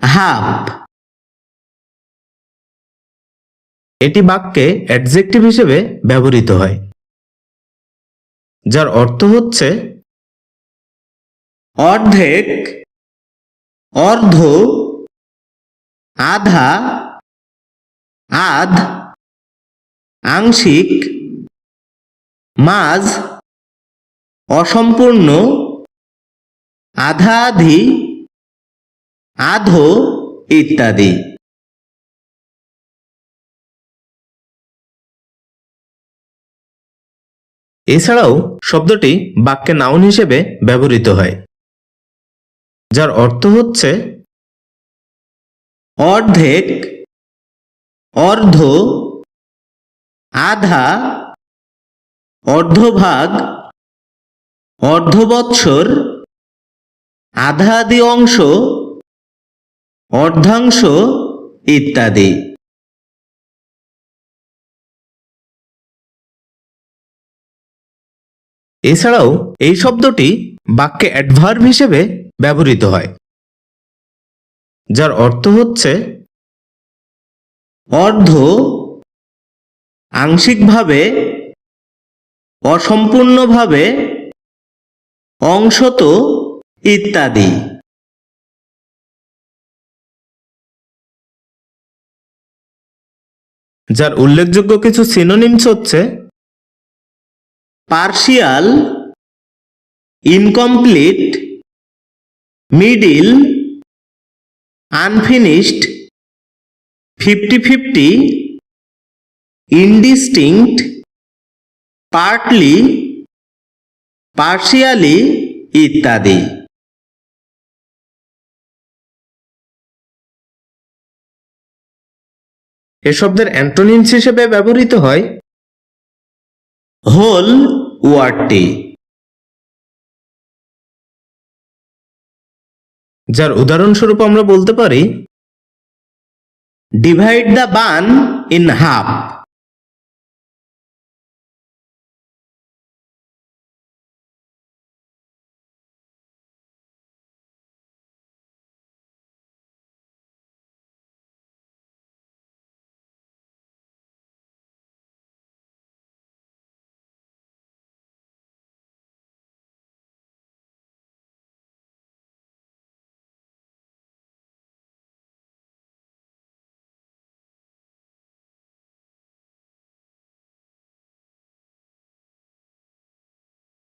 Half এটি বাক্যে adjective হিসেবে ব্যবহৃত হয়, যার অর্থ হচ্ছে অর্ধেক, অর্ধ, আধা, আধ, আংশিক, মাঝ, অসম্পূর্ণ আধা আধি আধো ইত্যাদি। এছাড়াও শব্দটি বাক্যে নাউন হিসেবে ব্যবহৃত হয়, যার অর্থ হচ্ছে অর্ধেক, অর্ধ, আধা, অর্ধভাগ, অর্ধবৎসর, আধা আদি অংশ অর্ধাংশ ইত্যাদি। এছাড়াও এই শব্দটি বাক্যে অ্যাডভার্ব হিসেবে ব্যবহৃত হয়, যার অর্থ হচ্ছে অর্ধ আংশিকভাবে, অসম্পূর্ণভাবে, অংশত ইত্যাদি। যার উল্লেখযোগ্য কিছু সিনোনিমস হচ্ছে partial incomplete middle unfinished fifty fifty indistinct partly partially ইত্যাদি। এ শব্দের অ্যান্টোনিমস হিসেবে ব্যবহৃত হয় হোল ওয়ার্ডটি যার উদাহরণস্বরূপ আমরা বলতে পারি, divide the bun in half.